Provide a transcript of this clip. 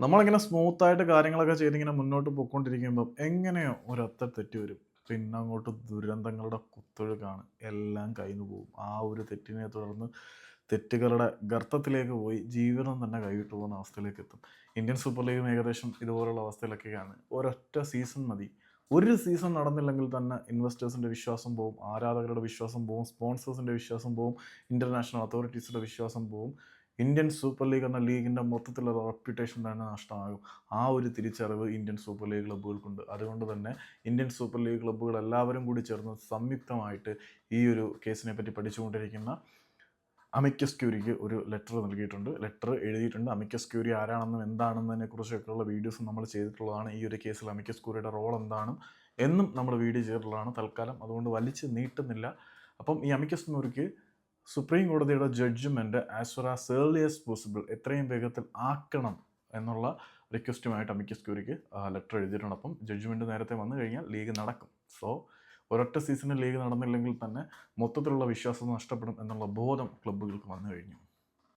നമ്മളിങ്ങനെ സ്മൂത്തായിട്ട് കാര്യങ്ങളൊക്കെ ചെയ്തിങ്ങനെ മുന്നോട്ട് പോയിക്കൊണ്ടിരിക്കുമ്പോൾ എങ്ങനെയോ ഒരൊറ്റ തെറ്റ് വരും? പിന്നെ അങ്ങോട്ട് ദുരന്തങ്ങളുടെ കുത്തൊഴുക്കാണ്. എല്ലാം കയ്യിൽ പോകും. ആ ഒരു തെറ്റിനെ തുടർന്ന് തെറ്റുകളുടെ ഗർത്തത്തിലേക്ക് പോയി ജീവിതം തന്നെ കൈവിട്ടു പോകുന്ന അവസ്ഥയിലേക്ക് എത്തും. ഇന്ത്യൻ സൂപ്പർ ലീഗും ഏകദേശം ഇതുപോലുള്ള അവസ്ഥയിലൊക്കെയാണ്. ഒരൊറ്റ സീസൺ മതി. ഒരു സീസൺ നടന്നില്ലെങ്കിൽ തന്നെ ഇൻവെസ്റ്റേഴ്സിന്റെ വിശ്വാസം പോവും ആരാധകരുടെ വിശ്വാസം പോവും സ്പോൺസേഴ്സിന്റെ വിശ്വാസം പോവും ഇന്റർനാഷണൽ അതോറിറ്റീസിന്റെ വിശ്വാസം പോവും. ഇന്ത്യൻ സൂപ്പർ ലീഗ് എന്ന ലീഗിന്റെ മൊത്തത്തിലുള്ള റെപ്യൂട്ടേഷൻ തന്നെ നഷ്ടമാകും ആ ഒരു തിരിച്ചറിവ് ഇന്ത്യൻ സൂപ്പർ ലീഗ് ക്ലബ്ബുകൾക്കുണ്ട്. അതുകൊണ്ട് തന്നെ ഇന്ത്യൻ സൂപ്പർ ലീഗ് ക്ലബ്ബുകൾ എല്ലാവരും കൂടി ചേർന്ന് സംയുക്തമായിട്ട് ഈ ഒരു കേസിനെ പറ്റി പഠിച്ചുകൊണ്ടിരിക്കുന്ന അമിക്കസ് ക്യൂരിക്ക് ഒരു ലെറ്റർ നൽകിയിട്ടുണ്ട്. ലെറ്റർ എഴുതിയിട്ടുണ്ട്. അമിക്കസ് ക്യൂരി ആരാണെന്നും എന്താണെന്നതിനെ കുറിച്ചൊക്കെയുള്ള വീഡിയോസ് നമ്മൾ ചെയ്തിട്ടുള്ളതാണ് ഈ ഒരു കേസിൽ അമിക്കസ് ക്യൂരിയുടെ റോൾ എന്താണ് എന്നും നമ്മൾ വീഡിയോ ചെയ്തിട്ടുള്ളതാണ്. തൽക്കാലം അതുകൊണ്ട് വലിച്ച് നീട്ടുന്നില്ല. അപ്പം ഈ അമിക്കസ് ക്യൂരിക്ക് സുപ്രീം കോടതിയുടെ judgment as far as early as possible എത്രയും വേഗത്തിൽ ആക്കണം എന്നുള്ള റിക്വസ്റ്റുമായിട്ട് അമിക്കസ് ക്യൂരിക്ക് ലെറ്റർ എഴുതിയിട്ടുണ്ട് അപ്പം ജഡ്ജ്മെന്റ് നേരത്തെ വന്നു കഴിഞ്ഞാൽ ലീഗ് നടക്കും. സോ ഒരൊറ്റ സീസണിൽ ലീഗ് നടന്നില്ലെങ്കിൽ തന്നെ മൊത്തത്തിലുള്ള വിശ്വാസം നഷ്ടപ്പെടും എന്നുള്ള ബോധം ക്ലബ്ബുകൾക്ക് വന്നു കഴിഞ്ഞു.